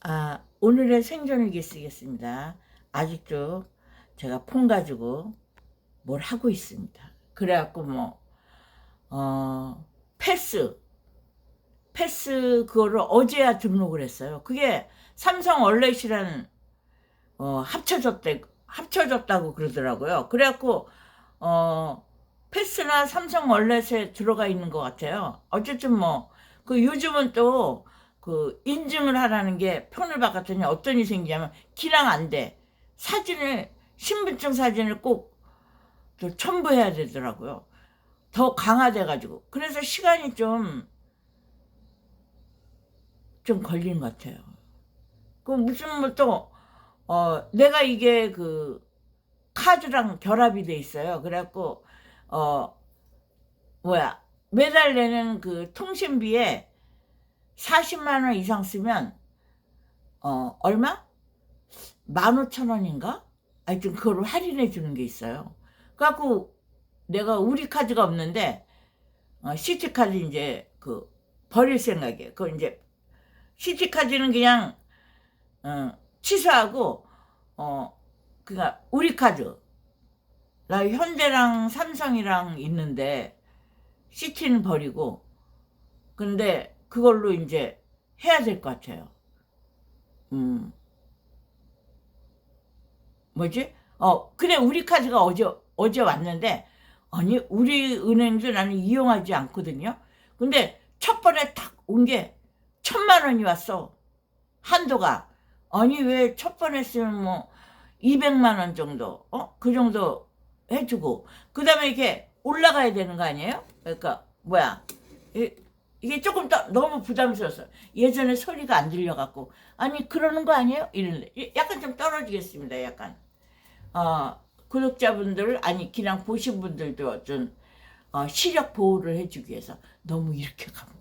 아, 오늘의 생존일기 쓰겠습니다. 아직도 제가 폰 가지고 뭘 하고 있습니다. 그래갖고 뭐, 어, 패스, 패스 그거를 어제야 등록을 했어요. 그게 삼성 얼렛이라는, 어, 합쳐졌대, 합쳐졌다고 그러더라고요. 그래갖고, 어, 패스나 삼성 얼렛에 들어가 있는 것 같아요. 어쨌든 뭐, 그 요즘은 또, 그 인증을 하라는 게 편을 바꿨더니 어떤 일이 생기냐면 기랑 안 돼. 사진을 신분증 사진을 꼭또 첨부해야 되더라고요. 더 강화돼 가지고 그래서 시간이 좀좀 걸리는 것 같아요. 그 무슨 뭐또 어, 내가 이게 그 카드랑 결합이 돼 있어요. 그래갖고 어 뭐야 매달 내는 그 통신비에 40만 원 이상 쓰면 어 얼마? 15,000원인가? 하여튼 그걸 할인해 주는 게 있어요. 그래갖고 내가 우리 카드가 없는데 어, 시티 카드 이제 그 버릴 생각이에요. 그 이제 시티 카드는 그냥 어, 취소하고 어 그니까 우리 카드 나 현대랑 삼성이랑 있는데 시티는 버리고 근데 그걸로 이제 해야 될 것 같아요. 음. 뭐지? 어, 그래, 우리 카드가 어제, 어제 왔는데, 아니, 우리 은행도 나는 이용하지 않거든요? 근데 첫 번에 탁온게 천만 원이 왔어. 한도가. 아니, 왜 첫 번에 쓰면 뭐, 200만 원 정도, 어? 그 정도 해주고. 그 다음에 이렇게 올라가야 되는 거 아니에요? 그러니까, 뭐야. 이, 이게 조금 더 너무 부담스러웠어. 예전에 소리가 안 들려갖고. 아니, 그러는 거 아니에요? 이랬는데. 약간 좀 떨어지겠습니다, 약간. 어, 구독자분들, 아니, 그냥 보신 분들도 좀, 어, 시력 보호를 해주기 위해서 너무 이렇게 가면.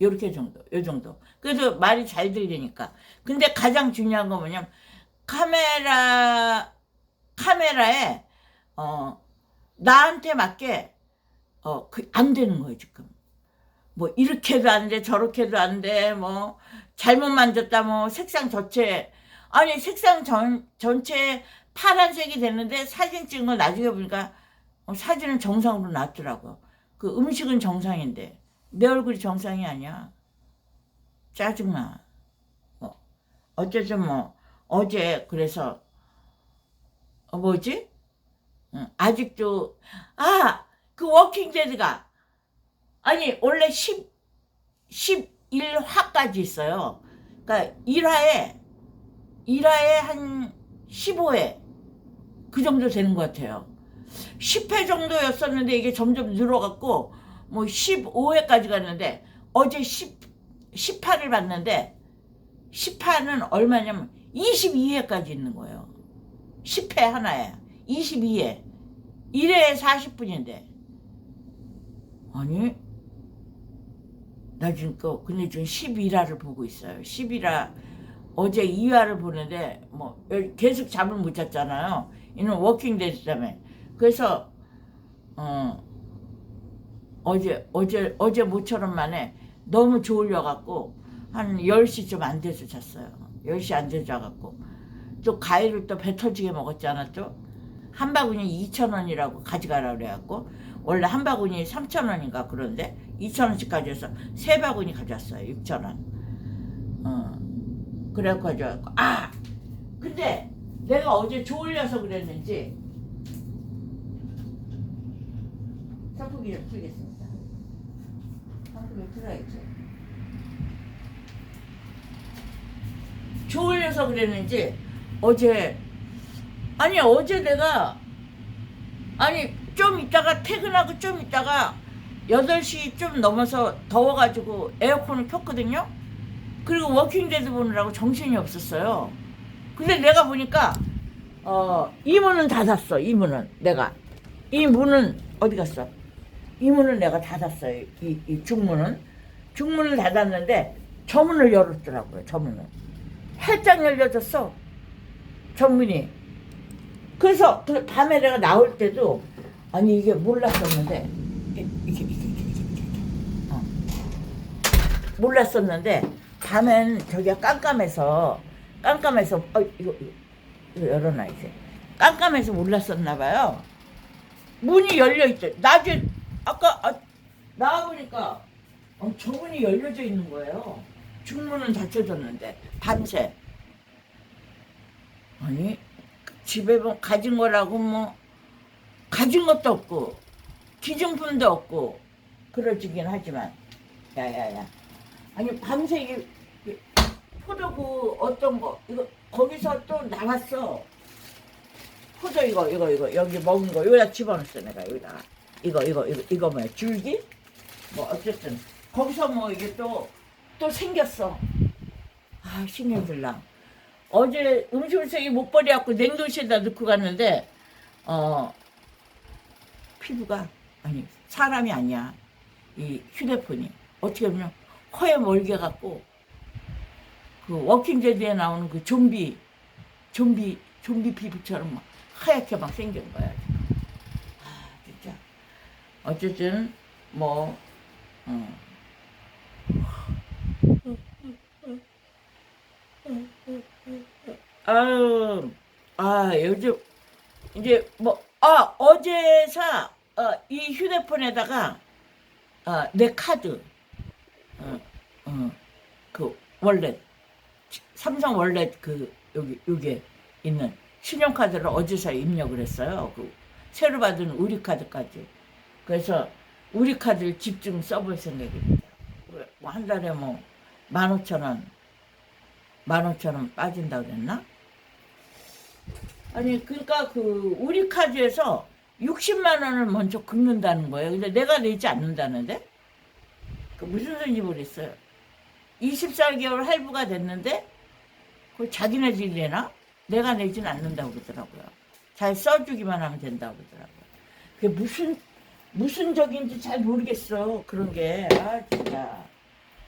요렇게 정도, 요 정도. 그래도 말이 잘 들리니까. 근데 가장 중요한 건 뭐냐면, 카메라, 카메라에, 어, 나한테 맞게, 어, 그, 안 되는 거예요, 지금. 뭐, 이렇게도 안 돼, 저렇게도 안 돼, 뭐, 잘못 만졌다, 뭐, 색상 전체, 아니, 색상 전, 전체 파란색이 됐는데 사진 찍은 거 나중에 보니까 어, 사진은 정상으로 나왔더라고요. 그 음식은 정상인데 내 얼굴이 정상이 아니야. 짜증나. 어, 어쨌든 뭐 어제 그래서 어, 뭐지? 응, 아직도 아 그 워킹 데드가 아니 원래 10 11화까지 있어요. 그러니까 1화에 1화에 한 15회 그 정도 되는 것 같아요. 10회 정도였었는데 이게 점점 늘어갔고 뭐 15회까지 갔는데 어제 10 18을 봤는데 18은 얼마냐면 22회까지 있는 거예요. 10회 하나에 22회 1회에 40분인데 아니 나 지금 그 근데 지금 11화를 보고 있어요. 11화 어제 2화를 보는데 뭐 계속 잠을 못 잤잖아요. 이는 워킹 데이 때문에. 그래서 어 어제 어제 어제 모처럼 만에 너무 졸려 갖고 한 10시쯤 안 돼서 잤어요. 10시 안 돼서 자갖고 또 과일을 또 배 터지게 먹었잖아 또. 한 바구니 2,000원이라고 가져가라 그래갖고 원래 한 바구니 3,000원인가 그런데 2,000원씩 가져서 세 바구니 가져왔어요. 6,000원. 어. 그래갖고 가져왔고 아! 근데 내가 어제 졸려서 그랬는지 선풍기 좀 틀겠습니다. 선풍기 틀어야지. 졸려서 그랬는지 어제 아니 어제 내가 아니 좀 있다가 퇴근하고 좀 있다가 8시 좀 넘어서 더워가지고 에어컨을 켰거든요. 그리고 워킹데드 보느라고 정신이 없었어요. 근데 내가 보니까 어, 이 문은 닫았어. 이 문은 내가 이 문은 어디 갔어? 이 문은 내가 닫았어요. 이, 이 중문은 중문을 닫았는데 저 문을 열었더라고요. 저 문을 활짝 열려졌어. 정문이. 그래서 그 밤에 내가 나올 때도 아니 이게 몰랐었는데 이게 이게 이게, 이게, 이게. 어. 몰랐었는데 밤엔 저기가 깜깜해서 깜깜해서 어 이거 이거, 열어놔야지 깜깜해서 몰랐었나 봐요. 문이 열려 있대 나중에 아까 아, 나와 보니까 어, 저 문이 열려져 있는 거예요. 중문은 닫혀졌는데 밤새 아니 집에 뭐 가진 거라고 뭐 가진 것도 없고 기증품도 없고 그러지긴 하지만. 야야야 아니 밤새 이게 이게 포도 그 어떤 거 이거 거기서 또 나왔어. 포도 이거 이거 이거 여기 먹은 거 여기다 집어넣었어 내가 여기다. 이거 이거 이거 이거 뭐야 줄기? 뭐 어쨌든 거기서 뭐 이게 또 또 생겼어. 아 신경 들랑 어제 음식을 세개 못 버려갖고 냉동실에다 넣고 갔는데 어 피부가 아니 사람이 아니야. 이 휴대폰이. 어떻게 보면 허에 멀게 갖고 그 워킹데드에 나오는 그 좀비 좀비 좀비 피부처럼 막 하얗게 막 생긴 거야. 아 진짜 어쨌든 뭐 어. 아유 아 요즘 이제 뭐 아 어제사 어, 이 휴대폰에다가 어, 내 카드 그 월렛 삼성 월렛 그 여기 여기에 있는 신용카드를 어제서 입력을 했어요. 그 새로 받은 우리 카드까지. 그래서 우리 카드를 집중 써볼 생각입니다. 뭐한 달에 뭐 만 오천 원, 만 오천 원 빠진다 그랬나? 아니 그러니까 그 우리 카드에서 60만 원을 먼저 긁는다는 거예요. 근데 내가 내지 않는다는데? 그 무슨 소리인지 모르겠어요. 24개월 할부가 됐는데 그걸 자기네들이 내나? 내가 내진 않는다고 그러더라고요. 잘 써주기만 하면 된다고 그러더라고요. 그게 무슨 무슨 적인지 잘 모르겠어. 그런 게. 아 진짜.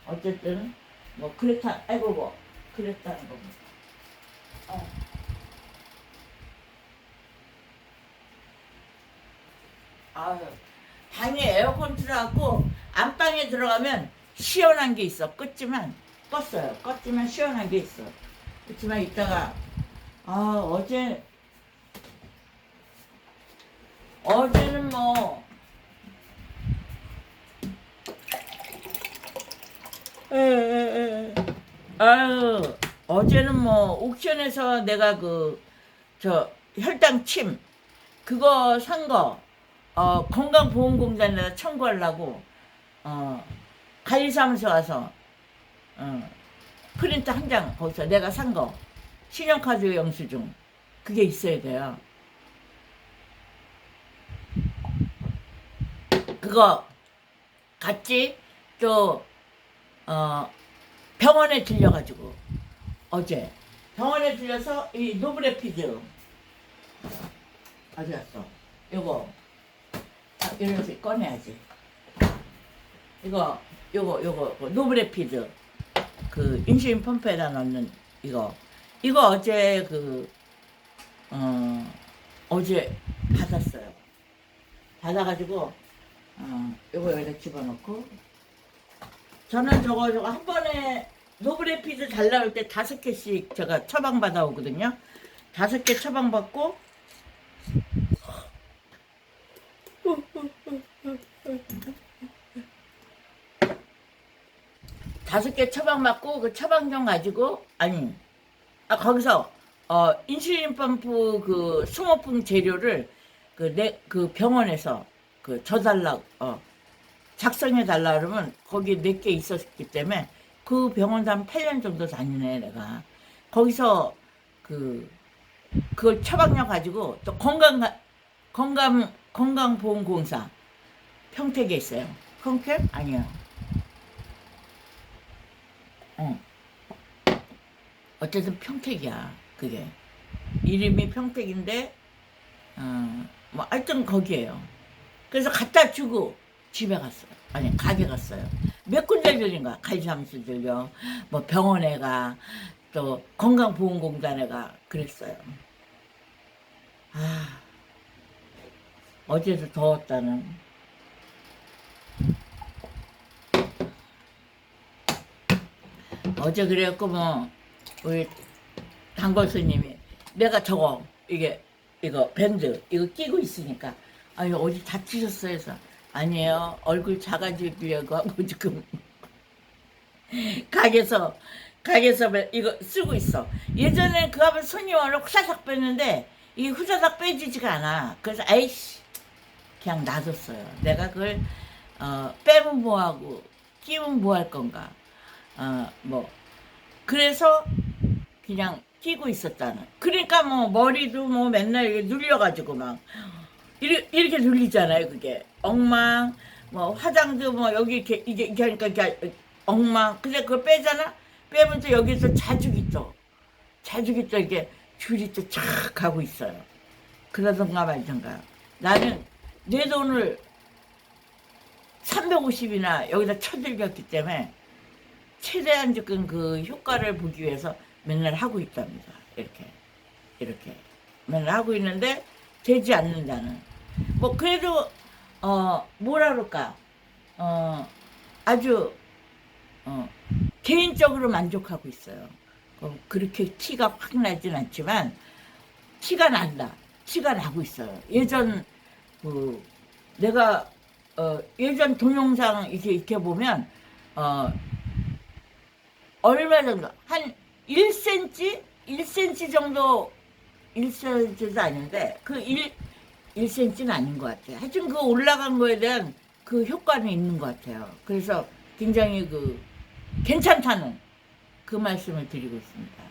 어쨌든 뭐 그렇다. 아이고 뭐 그랬다는 거고. 어. 아유, 방에 에어컨 틀어갖고 안방에 들어가면 시원한 게 있어. 껐지만 껐어요. 껐지만 시원한 게 있어. 그렇지만 이따가 아 어제 어제는 뭐 아유 어제는 뭐 옥션에서 내가 그 저 혈당 침 그거 산거 어, 건강보험공단에다 청구하려고 어, 관리사무소 가서 어, 프린트 한 장 거기서 내가 산 거 신용카드 영수증 그게 있어야 돼요. 그거 같이 또 어, 병원에 들려가지고 어제 병원에 들려서 이 노브레피드 갔어? 요거 아, 이러면서 꺼내야지. 이거 요거 요거 그 노브레피드 그 인슐린 펌프에다 넣는 이거 이거 어제 그 어, 어제 받았어요. 받아가지고 어, 요거 여기다 집어넣고 저는 저거 저거 한 번에 노브레피드 잘 나올 때 다섯 개씩 제가 처방 받아 오거든요. 다섯 개 처방 받고 다섯 개 처방 맞고 그 처방전 가지고 아니 아 거기서 어 인슐린 펌프 그 수모품 재료를 그 내 그 병원에서 그 줘달라 어 작성해 달라 그러면 거기 네개 있었기 때문에 그 병원도 한 8년 정도 다니네 내가 거기서 그 그걸 처방약 가지고 또 건강 건강 건강보험공사 평택에 있어요. 평택 아니야. 어. 어쨌든 평택이야. 그게 이름이 평택인데 어 뭐 하여튼 거기에요. 그래서 갖다 주고 집에 갔어요. 아니 가게 갔어요. 몇 군데 들린가? 관리사무소 들려. 뭐 병원에 가. 또 건강보험공단에 가. 그랬어요. 아 어제도 더웠다는. 어제 그래갖고 뭐 우리 단골 스님이 내가 저거 이게 이거 밴드 이거 끼고 있으니까 아니 어디 다치셨어 해서 아니에요. 얼굴 작아지려고 하고 지금 가게에서 가게에서 이거 쓰고 있어. 예전에 그 앞에 손님 와서 후다닥 뺐는데 이게 후다닥 빼지지가 않아. 그래서 아이씨 그냥 놔뒀어요. 내가 그걸 어, 빼면 뭐하고 끼면 뭐 할 건가 어, 뭐 그래서 그냥 끼고 있었다는. 그러니까 뭐 머리도 뭐 맨날 이렇게 눌려가지고 막 이렇게, 이렇게 눌리잖아요. 그게 엉망. 뭐 화장도 뭐 여기 이렇게 이게 이렇게 하니까 이렇게 엉망. 근데 그걸 빼잖아. 빼면 또 여기서 자죽이 또 자죽이 또 이게 줄이 또쫙 가고 있어요. 그러던가 말던가. 나는 내 돈을 350이나 여기다 쳐들겼기 때문에 최대한 조금 그 효과를 보기 위해서 맨날 하고 있답니다. 이렇게 이렇게 맨날 하고 있는데 되지 않는다는. 뭐 그래도 어 뭐라 그럴까 어 아주 어 개인적으로 만족하고 있어요. 어, 그렇게 티가 확 나진 않지만 티가 난다. 티가 나고 있어요. 예전 그 내가 어 예전 동영상 이렇게 이렇게 보면 어 얼마 정도 한 1cm 1cm 정도 1cm도 아닌데 그 1, 1cm는 아닌 것 같아요. 하여튼 그 올라간 거에 대한 그 효과는 있는 것 같아요. 그래서 굉장히 그 괜찮다는 그 말씀을 드리고 있습니다.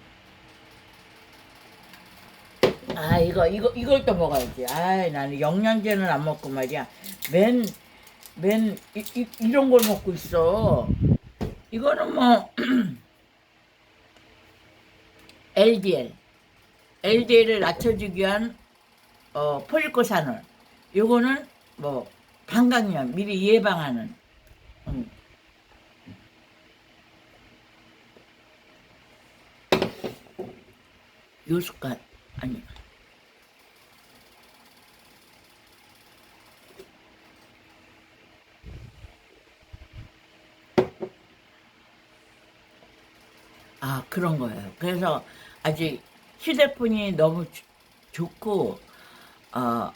아 이거 이거 이걸 또 먹어야지. 아 나는 영양제는 안 먹고 말이야. 맨 맨 이런 걸 먹고 있어. 이거는 뭐 LDL, LDL을 낮춰주기 위한 어, 폴리코사놀. 요거는 뭐 방광염 미리 예방하는. 음. 요 숟갈 아니. 아 그런 거예요. 그래서 아직 휴대폰이 너무 주- 좋고 어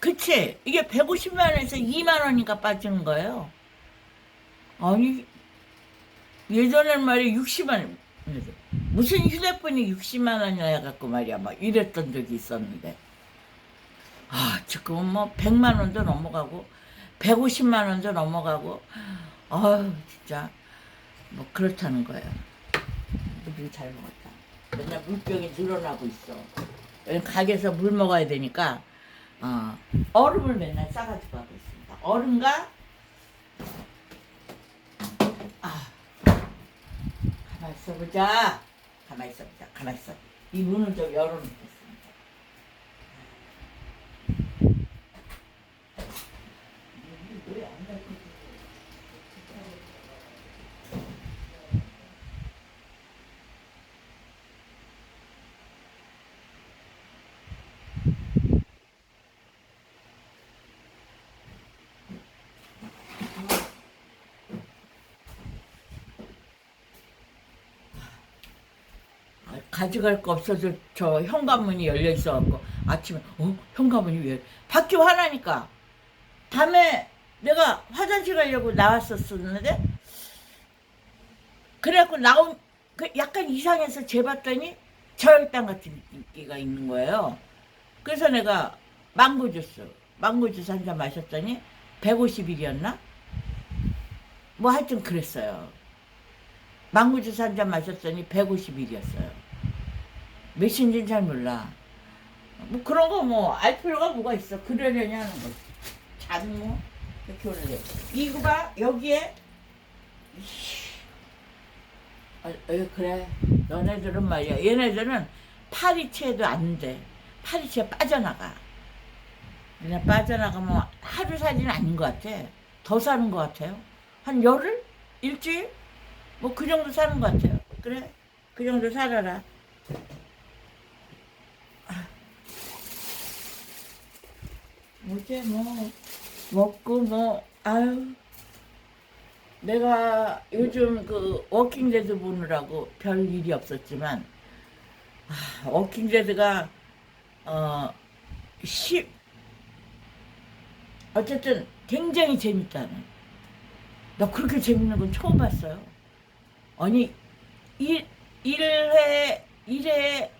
그치? 이게 150만 원에서 2만 원이니까 빠지는 거예요. 아니 예전엔 말이 60만 원 무슨 휴대폰이 60만 원이나 갖고 말이야. 막 이랬던 적이 있었는데. 아 지금은 뭐 100만 원도 넘어가고 150만 원도 넘어가고. 아유 진짜 뭐 그렇다는 거예요. 물을 잘 먹었다. 맨날 물병이 늘어나고 있어. 가게에서 물 먹어야 되니까 어, 얼음을 맨날 싸가지고 가고 있습니다. 얼음과 아 가만 있어 보자. 가만 있어 보자. 가만 있어. 이 문을 좀 열어놓겠습니다. 왜안 닫히지? 아, 가져갈 거 없어서 저 현관문이 열려 있어갖고 아침에 어 현관문이 왜 밖이 화나니까 밤에 내가 화장실 가려고 나왔었었는데 그래갖고 나온 그 약간 이상해서 재봤더니 저혈당 같은 기가 있는 거예요. 그래서 내가 망고 주스 망고 주스 한 잔 마셨더니 150일이었나? 뭐 하여튼 그랬어요. 망고 주스 한 잔 마셨더니 150일이었어요. 몇인지는 잘 몰라. 뭐 그런 거 뭐 알 필요가 뭐가 있어. 그러려니 하는 거지. 잠이 뭐 이렇게 오는데. 이거 봐 여기에 어, 어, 그래 너네들은 말이야 얘네들은 파리채도 안 돼. 파리채 빠져나가. 그냥 빠져나가면 하루 살이는 아닌 것 같아. 더 사는 것 같아요. 한 열흘? 일주일? 뭐 그 정도 사는 것 같아요. 그래? 그 정도 살아라. 어제 뭐 먹고 뭐 아유 내가 요즘 그 워킹데드 보느라고 별 일이 없었지만 아, 워킹데드가 어 10, 어쨌든 굉장히 재밌다는. 나 그렇게 재밌는 건 처음 봤어요. 아니, 1, 1회, 1회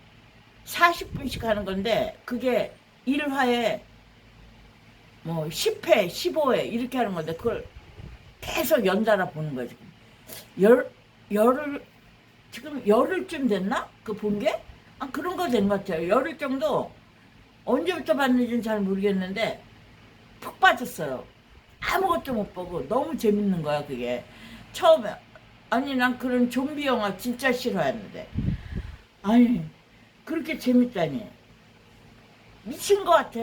40분씩 하는 건데, 그게 1화에 뭐 10회, 15회 이렇게 하는 건데, 그걸 계속 연달아 보는 거야, 지금. 열, 열흘, 지금 열흘쯤 됐나? 그 본 게? 아, 그런 거 된 것 같아요. 열흘 정도 언제부터 봤는지는 잘 모르겠는데, 푹 빠졌어요. 아무것도 못 보고 너무 재밌는 거야 그게 처음에 아니 난 그런 좀비 영화 진짜 싫어하는데 아니 그렇게 재밌다니 미친 것 같아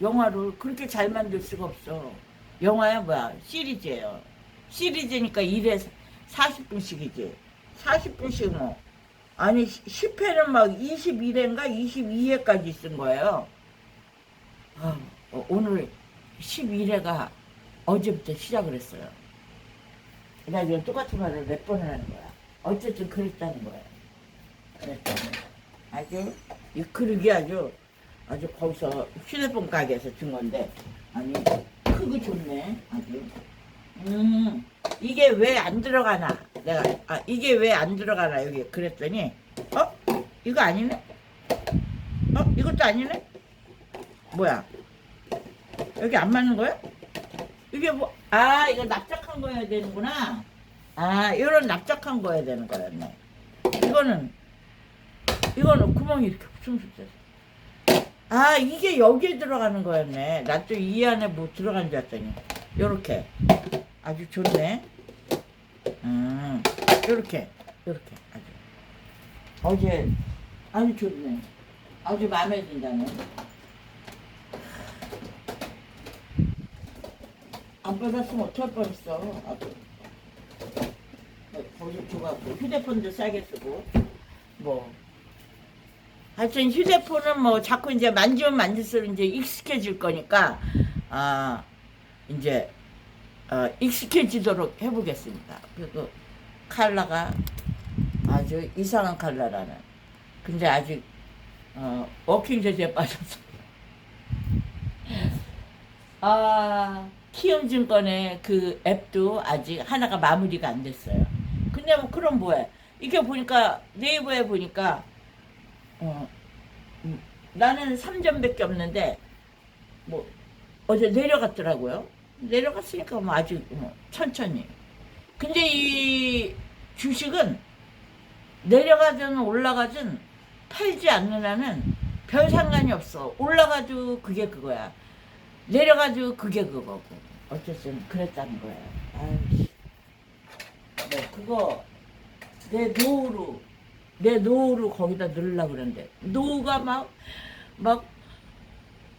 영화를 그렇게 잘 만들 수가 없어 영화야 뭐야 시리즈예요 시리즈니까 1회 40분씩이지 40분씩 뭐 아니 10회는 막 21회인가 22회까지 쓴 거예요 아, 어, 오늘 11회가 어제부터 시작을 했어요. 나 이건 똑같은 말을 몇 번을 하는 거야. 어쨌든 그랬다는 거야. 그랬다는 거야. 아주, 이 그릇이 아주, 아주 거기서 휴대폰 가게에서 준 건데, 아니, 크고 좋네. 아주. 음, 이게 왜 안 들어가나? 내가, 아, 이게 왜 안 들어가나? 여기 그랬더니, 어? 이거 아니네? 어? 이것도 아니네? 뭐야? 여기 안 맞는 거야? 이게 뭐, 아, 이거 납작한 거여야 되는구나. 아, 이런 납작한 거여야 되는 거였네. 이거는, 이거는 구멍이 이렇게 퉁퉁 아, 이게 여기에 들어가는 거였네. 나 또 이 안에 뭐 들어간 줄 알았더니. 요렇게. 아주 좋네. 음, 요렇게, 요렇게. 아주. 어제, 아주 좋네. 아주 마음에 든다네. 안 받았으면 어떡할 뻔했어. 아주. 거기 줘갖고 휴대폰도 싸게 쓰고 뭐 하여튼 휴대폰은 뭐 자꾸 이제 만지면 만질수록 이제 익숙해질 거니까 아 이제 어, 익숙해지도록 해보겠습니다. 그리고 칼라가 아주 이상한 칼라라는 근데 아직 어, 워킹 제재에 빠져서 아 키움증권의 그 앱도 아직 하나가 마무리가 안 됐어요. 근데 뭐 그럼 뭐해? 이게 보니까 네이버에 보니까 어, 음, 나는 3점밖에 없는데 뭐 어제 내려갔더라고요. 내려갔으니까 뭐 아주 뭐 천천히. 근데 이 주식은 내려가든 올라가든 팔지 않는 한은 별 상관이 없어. 올라가도 그게 그거야. 내려가도 그게 그거고. 어쨌든 그랬다는 거야. 아이씨. 네, 그거 내 노후로 내 노후로 거기다 넣으려고 그러는데 노후가 막 막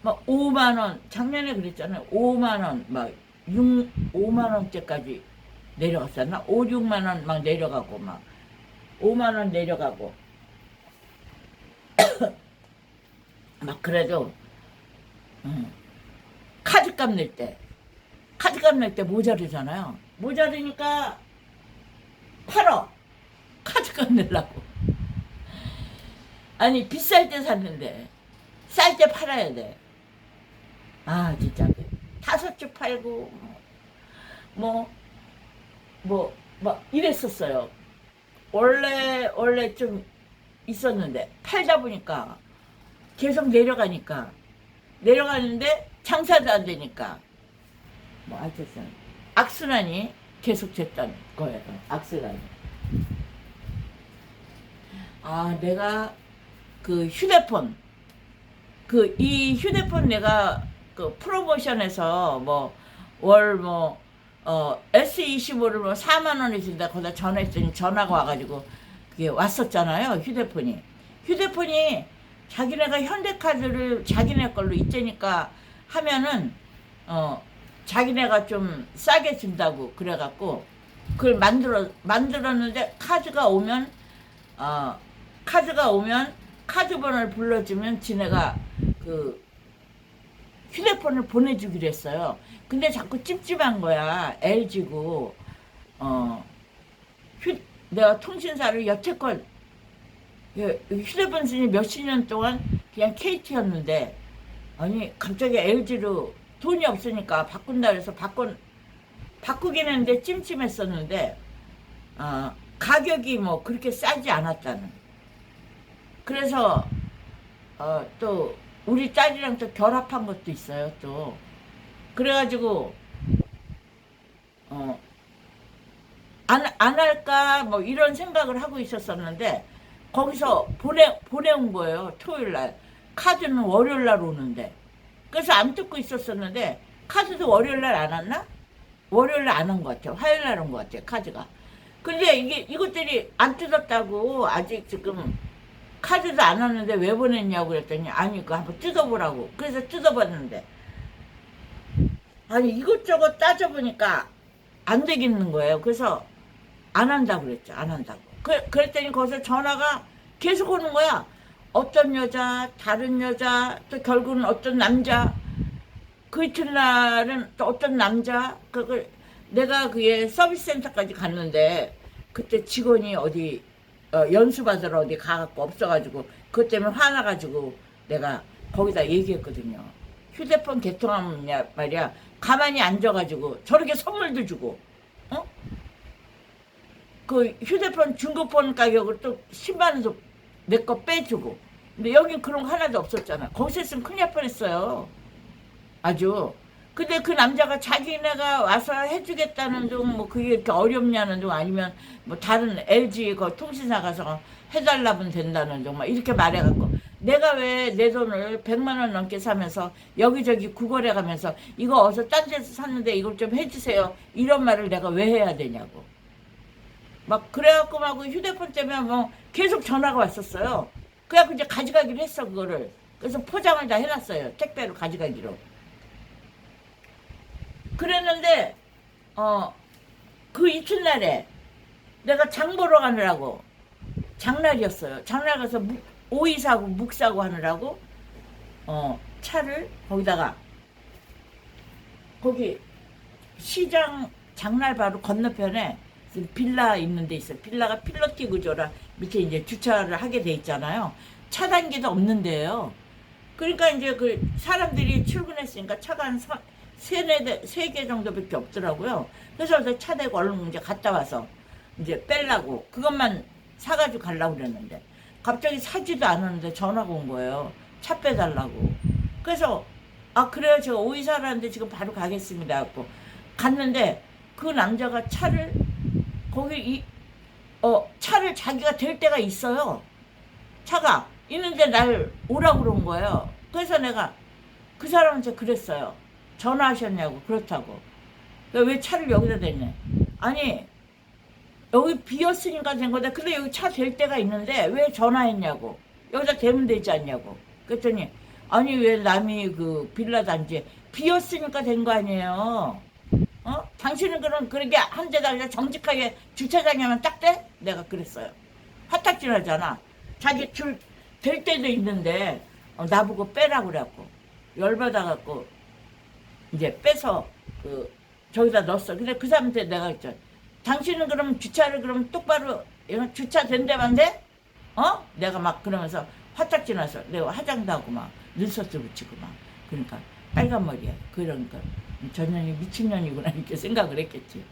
막 5만 원 작년에 그랬잖아요. 5만 원막 6, 5만 원째까지 내려갔었나? 5, 6만 원 막 내려가고 막 5만 원 내려가고. 막 그래도 음, 카드값 낼 때 카드값 낼 때 모자르잖아요. 모자르니까 팔어. 카드값 내려고 아니 비쌀 때 샀는데 쌀 때 팔아야 돼 아 진짜 다섯 주 팔고 뭐 뭐 막 이랬었어요 원래 원래 좀 있었는데 팔다 보니까 계속 내려가니까 내려가는데 장사도 안 되니까 뭐 하여튼 악순환이 계속 됐다는 거예요. 악순환이. 아 내가 그 휴대폰. 그 이 휴대폰 내가 그 프로모션에서 뭐월뭐 어 S25를 뭐 4만 원에 준다. 거기다 전화했더니 전화가 와가지고 그게 왔었잖아요 휴대폰이. 휴대폰이 자기네가 현대카드를 자기네 걸로 있다니까 하면은 어 자기네가 좀 싸게 준다고 그래갖고 그걸 만들어 만들었는데 카드가 오면 어 카드가 오면 카드 번호를 불러주면 지네가 그 휴대폰을 보내주기로 했어요. 근데 자꾸 찝찝한 거야. LG고. 어, 휴, 내가 통신사를 여태껏 예, 휴대폰 쓰니 몇십 년 동안 그냥 KT였는데 아니 갑자기 LG로 돈이 없으니까 바꾼다 그래서 바꾼 바꾸긴 했는데 찜찜했었는데 어, 가격이 뭐 그렇게 싸지 않았다는 그래서 어, 또 우리 딸이랑 또 결합한 것도 있어요 또. 그래가지고 어, 안, 안 할까 뭐 이런 생각을 하고 있었었는데 거기서 보내 보내온 거예요 토요일 날. 카드는 월요일 날 오는데. 그래서 안 듣고 있었었는데 카드도 월요일 날 안 왔나? 월요일 날안온것 같아요. 화요일 날 온 것 같아요 카드가. 근데 이게 이것들이 안 뜯었다고 아직 지금 카드도 안 왔는데 왜 보냈냐고 그랬더니 아니 그거 한번 뜯어보라고. 그래서 뜯어봤는데. 아니 이것저것 따져보니까 안 되겠는 거예요. 그래서 안 한다고 그랬죠. 안 한다고. 그, 그랬더니 거기서 전화가 계속 오는 거야. 어떤 여자 다른 여자 또 결국은 어떤 남자. 그 이튿날은 또 어떤 남자. 그걸 내가 그게 서비스 센터까지 갔는데 그때 직원이 어디 어, 연수 받으러 어디 가갖고 없어가지고 그것 때문에 화나가지고 내가 거기다 얘기했거든요. 휴대폰 개통하면 야- 말이야 가만히 앉아가지고 저렇게 선물도 주고 어? 그 휴대폰 중고폰 가격을 또 10만 원도 내 거 빼주고 근데 여긴 그런 거 하나도 없었잖아. 거기서 했으면 큰일 날 뻔했어요. 아주. 근데 그 남자가 자기네가 와서 해주겠다는 둥, 뭐 그게 이렇게 어렵냐는 둥, 아니면 뭐 다른 LG 그 통신사 가서 해달라면 된다는 둥, 막 이렇게 말해갖고 내가 왜 내 돈을 100만 원 넘게 사면서 여기저기 구걸해 가면서 이거 어서 딴 데서 샀는데 이걸 좀 해주세요. 이런 말을 내가 왜 해야 되냐고. 막 그래갖고 막그 휴대폰 때문에 뭐 계속 전화가 왔었어요. 그래갖고 이제 가져가기로 했어 그거를. 그래서 포장을 다 해놨어요. 택배로 가져가기로. 그랬는데 어 그 이튿날에 내가 장 보러 가느라고 장날이었어요. 장날 가서 묵, 오이 사고 묵 사고 하느라고 어 차를 거기다가 거기 시장 장날 바로 건너편에 빌라 있는 데 있어요. 빌라가 필러티 구조라 밑에 이제 주차를 하게 돼 있잖아요. 차단기도 없는 데예요. 그러니까 이제 그 사람들이 출근했으니까 차가 한 서- 세네 대, 세개 정도밖에 없더라고요. 그래서 차 대고 얼른 이제 갔다 와서 이제 뺄라고 그것만 사가지고 가려고 그랬는데 갑자기 사지도 않았는데 전화가 온 거예요. 차 빼달라고. 그래서 아 그래요 제가 오이 사라는데 지금 바로 가겠습니다 하고 갔는데 그 남자가 차를 거기 이, 어 차를 자기가 댈 때가 있어요. 차가 있는데 날 오라고 그런 거예요. 그래서 내가 그 사람한테 그랬어요. 전화하셨냐고 그렇다고. 그러니까 왜 차를 여기다 댔냐? 아니 여기 비었으니까 된 거다. 근데 여기 차댈 때가 있는데 왜 전화했냐고. 여기다 대면 되지 않냐고. 그랬더니 아니 왜 남이 그 빌라 단지에 비었으니까 된 거 아니에요. 어? 당신은 그럼 그렇게 한 대다 그냥 정직하게 주차장에 하면 딱 돼? 내가 그랬어요. 화딱질 하잖아. 자기 줄 될 때도 있는데 어, 나보고 빼라고 그래갖고 열받아갖고 이제 빼서 그 저기다 넣었어. 근데 그 사람한테 내가 있잖아. 당신은 그럼 주차를 그럼 똑바로 주차 된대만 돼? 어? 내가 막 그러면서 화딱지 나서 내가 화장도 하고 막 눈썹도 붙이고 막 그러니까 빨간 머리야. 그러니까 저 년이 미친년이구나 이렇게 생각을 했겠지.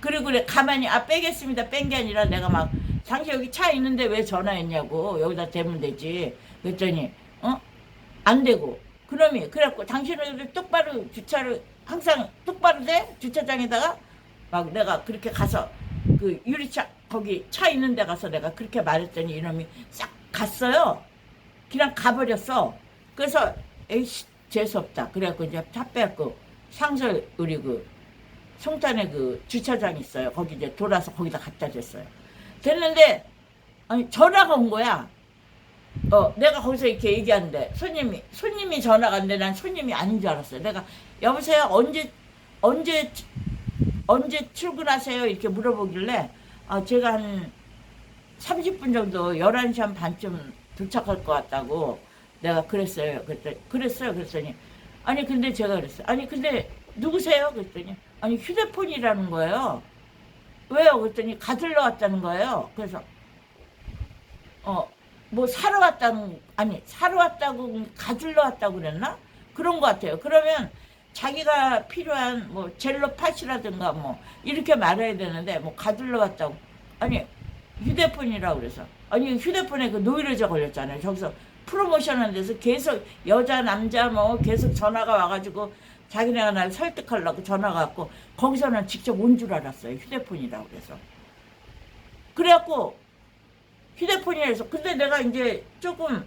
그리고 그래 가만히 아 빼겠습니다 뺀 게 아니라 내가 막 당신 여기 차 있는데 왜 전화했냐고 여기다 대면 되지 그랬더니 어 안 되고 그놈이 그래갖고 당신은 똑바로 주차를 항상 똑바로 돼? 주차장에다가? 막 내가 그렇게 가서 그 유리차 거기 차 있는 데 가서 내가 그렇게 말했더니 이놈이 싹 갔어요. 그냥 가버렸어. 그래서 에이씨 재수없다. 그래갖고 이제 차 빼갖고 상설 우리 그 송탄에 그 주차장 있어요. 거기 이제 돌아서 거기다 갖다 줬어요. 됐는데 아니 전화가 온 거야 어, 내가 거기서 이렇게 얘기하는데 손님이 손님이 전화가 왔는데 난 손님이 아닌 줄 알았어요. 내가 여보세요 언제 언제 언제 출근하세요 이렇게 물어보길래 아 제가 한 30분 정도 11시 한 반쯤 도착할 것 같다고 내가 그랬어요. 그랬더니 그랬어요. 그랬더니 아니 근데 제가 그랬어요. 아니 근데 누구세요? 그랬더니 아니 휴대폰이라는 거예요. 왜요? 그랬더니 가들러 왔다는 거예요. 그래서 어 뭐 사러 왔다는 아니 사러 왔다고 가들러 왔다고 그랬나? 그런 것 같아요. 그러면 자기가 필요한 뭐 젤로 팥이라든가 뭐 이렇게 말해야 되는데 뭐 가들러 왔다고 아니 휴대폰이라고 그래서 아니 휴대폰에 그 노이로제 걸렸잖아요. 저기서 프로모션 하는 데서 계속 여자 남자 뭐 계속 전화가 와가지고 자기네가 날 설득하려고 전화가 왔고 거기서는 직접 온 줄 알았어요. 휴대폰이라고 그래서 그래갖고 휴대폰이라서 근데 내가 이제 조금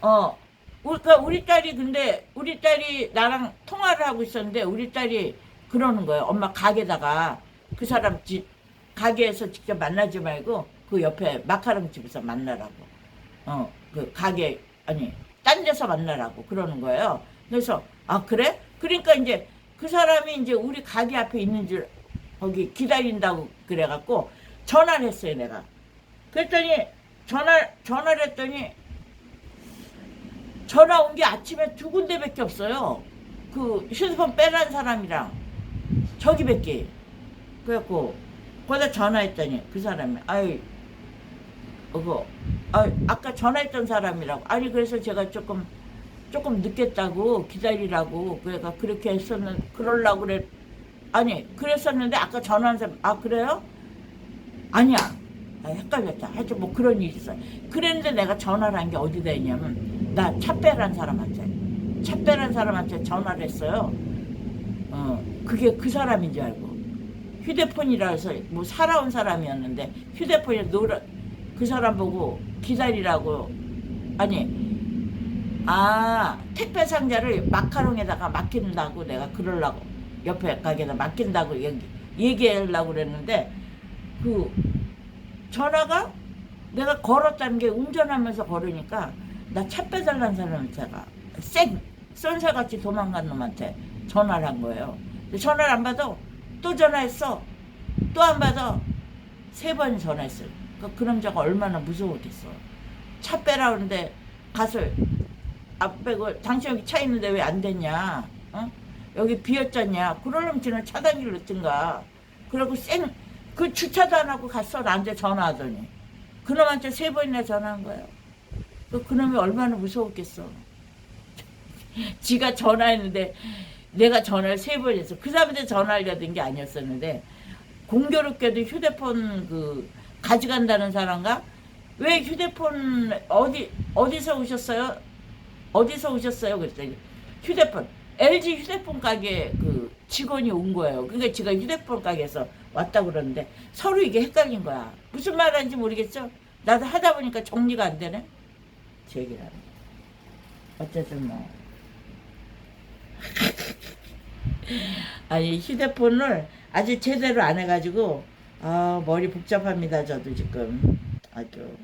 어 그러니까 우리 딸이 근데 우리 딸이 나랑 통화를 하고 있었는데 우리 딸이 그러는 거예요. 엄마 가게다가 그 사람 집 가게에서 직접 만나지 말고 그 옆에 마카롱 집에서 만나라고. 어 그 가게 아니 딴 데서 만나라고 그러는 거예요. 그래서 아 그래? 그러니까 이제 그 사람이 이제 우리 가게 앞에 있는 줄 거기 기다린다고 그래갖고 전화를 했어요 내가. 그랬더니 전화 전화를 했더니 전화 온 게 아침에 두 군데밖에 없어요. 그 휴대폰 빼란 사람이랑 저기 밖에. 그래갖고 거기다 전화했더니 그 사람이 아이 그거 아 아까 전화했던 사람이라고 아니 그래서 제가 조금 조금 늦겠다고 기다리라고 그래가 그렇게 했었는 그럴라고 그래 아니 그랬었는데 아까 전화한 사람 아 그래요? 아니야 아, 헷갈렸다. 하여튼 뭐 그런 일이 있어 그랬는데 내가 전화를 한 게 어디다 했냐면 나 차빼란 사람한테 차빼란 사람한테 전화를 했어요. 어 그게 그 사람인 줄 알고. 휴대폰이라 해서 뭐 살아온 사람이었는데 휴대폰에 노래 그 사람 보고 기다리라고 아니 아 택배 상자를 마카롱에다가 맡긴다고 내가 그러려고 옆에 가게에다 맡긴다고 얘기, 얘기하려고 그랬는데 그 전화가 내가 걸었다는 게 운전하면서 걸으니까 나 차 빼달라는 사람한테가 쌩 쏜살같이 도망간 놈한테 전화를 한 거예요. 전화를 안 받아. 또 전화했어. 또 안 받아. 세 번 전화했어요. 그, 그럼 저가 얼마나 무서웠겠어. 차 빼라 그러는데 가서 앞에 그 당신 여기 차 있는데 왜 안 됐냐? 어? 여기 비었잖냐? 그러려면 저는 차단기를 넣든가 그러고 쌩 그 주차도 안 하고 갔어 나한테 전화하더니. 그놈한테 세 번이나 전화한 거예요 그 그놈이 얼마나 무서웠겠어. 지가 전화했는데 내가 전화를 세 번 했어. 그 사람한테 전화하려던 게 아니었었는데 공교롭게도 휴대폰 그 가져간다는 사람과 왜 휴대폰 어디 어디서 오셨어요? 어디서 오셨어요? 그랬더니 휴대폰 LG 휴대폰 가게 그 직원이 온 거예요. 그러니까 제가 휴대폰 가게에서 왔다 그러는데 서로 이게 헷갈린 거야. 무슨 말 하는지 모르겠죠? 나도 하다 보니까 정리가 안 되네. 제 얘기를 하는. 어쨌든 뭐. 아니 휴대폰을 아직 제대로 안 해가지고 아 머리 복잡합니다 저도 지금 아주